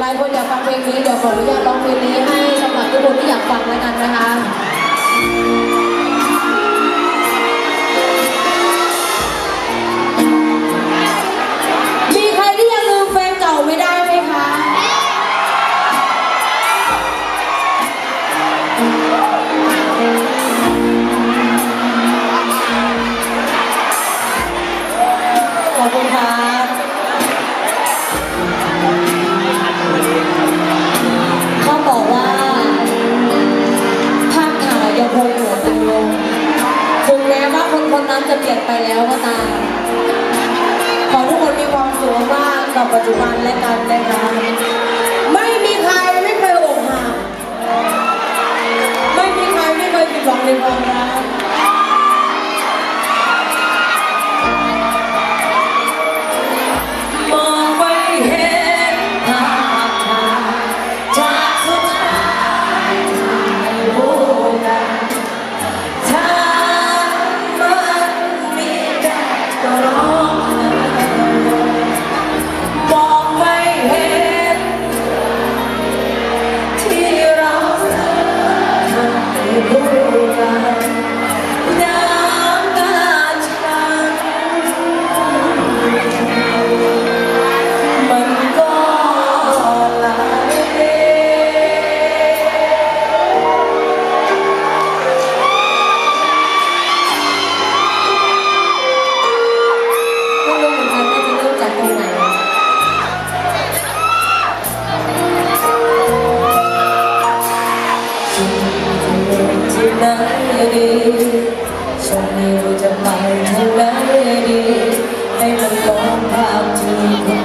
หลายคนอยากฟังเพลงนี้เดี๋ยวขออนุญาตร้องเพลงนี้ให้สำหรับทุกคนที่อยากฟังแล้วกันนะคะ แล้วก็ตาม ขอทุกคนมีความสุขมากกับปัจจุบันและกันนะคะไม่มีใครไม่เคยอกหักไม่มีใครไม่เคยผิดหวังในความรัก ฉันไม่รู้จะไปทางไหนดี ให้มันตรงภาพที่